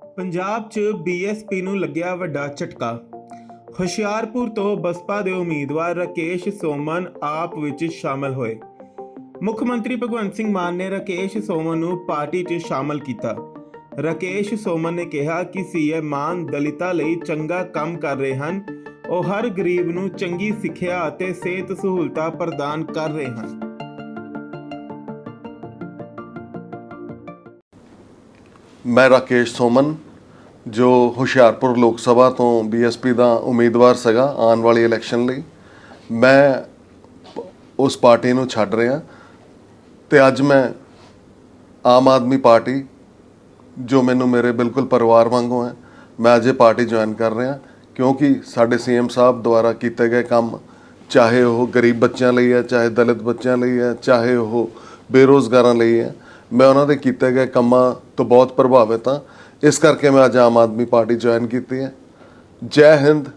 ਪੰਜਾਬ 'ਚ ਬੀਐਸਪੀ ਨੂੰ ਲੱਗਿਆ ਵੱਡਾ ਝਟਕਾ। ਹੁਸ਼ਿਆਰਪੁਰ ਤੋਂ ਬਸਪਾ ਦੇ ਉਮੀਦਵਾਰ ਰਾਕੇਸ਼ ਸੋਮਨ ਆਪ ਵਿੱਚ ਸ਼ਾਮਲ ਹੋਏ। ਮੁੱਖ ਮੰਤਰੀ ਭਗਵੰਤ ਸਿੰਘ ਮਾਨ ਨੇ ਰਾਕੇਸ਼ ਸੋਮਨ ਨੂੰ ਪਾਰਟੀ 'ਚ ਸ਼ਾਮਲ ਕੀਤਾ। ਰਾਕੇਸ਼ ਸੋਮਨ ਨੇ ਕਿਹਾ ਕਿ ਸੀਐਮ ਮਾਨ ਦਲਿਤਾਂ ਲਈ ਚੰਗਾ ਕੰਮ ਕਰ ਰਹੇ ਹਨ। ਉਹ ਹਰ ਗਰੀਬ ਨੂੰ ਚੰਗੀ ਸਿੱਖਿਆ ਅਤੇ ਸਿਹਤ ਸਹੂਲਤਾਂ ਪ੍ਰਦਾਨ ਕਰ ਰਹੇ ਹਨ। ਮੈਂ ਰਾਕੇਸ਼ ਸੋਮਨ, ਜੋ ਹੁਸ਼ਿਆਰਪੁਰ ਲੋਕ ਸਭਾ ਤੋਂ ਬੀਐਸਪੀ ਦਾ ਉਮੀਦਵਾਰ ਸੀਗਾ ਆਉਣ ਵਾਲੀ ਇਲੈਕਸ਼ਨ ਲਈ, ਮੈਂ ਉਸ ਪਾਰਟੀ ਨੂੰ ਛੱਡ ਰਿਹਾ ਤੇ ਅੱਜ ਮੈਂ ਆਮ ਆਦਮੀ ਪਾਰਟੀ, ਜੋ ਮੈਨੂੰ ਮੇਰੇ ਬਿਲਕੁਲ ਪਰਿਵਾਰ ਵਾਂਗੂ ਹੈ, ਮੈਂ ਅੱਜ ਇਹ ਪਾਰਟੀ ਜੁਆਇਨ ਕਰ ਰਿਹਾ, ਕਿਉਂਕਿ ਸਾਡੇ ਸੀਐਮ ਸਾਹਿਬ ਦੁਆਰਾ ਕੀਤੇ ਗਏ ਕੰਮ, ਚਾਹੇ ਉਹ ਗਰੀਬ ਬੱਚਿਆਂ ਲਈ ਹੈ, ਚਾਹੇ ਦਲਿਤ ਬੱਚਿਆਂ ਲਈ ਹੈ, ਚਾਹੇ ਉਹ ਬੇਰੋਜ਼ਗਾਰਾਂ ਲਈ ਹੈ ਮੈਂ ਉਹਨਾਂ ਦੇ ਕੀਤੇ ਗਏ ਕੰਮਾਂ ਤੋਂ ਬਹੁਤ ਪ੍ਰਭਾਵਿਤ ਹਾਂ। ਇਸ ਕਰਕੇ ਮੈਂ ਅੱਜ ਆਮ ਆਦਮੀ ਪਾਰਟੀ ਜੁਆਇਨ ਕੀਤੀ ਹੈ। ਜੈ ਹਿੰਦ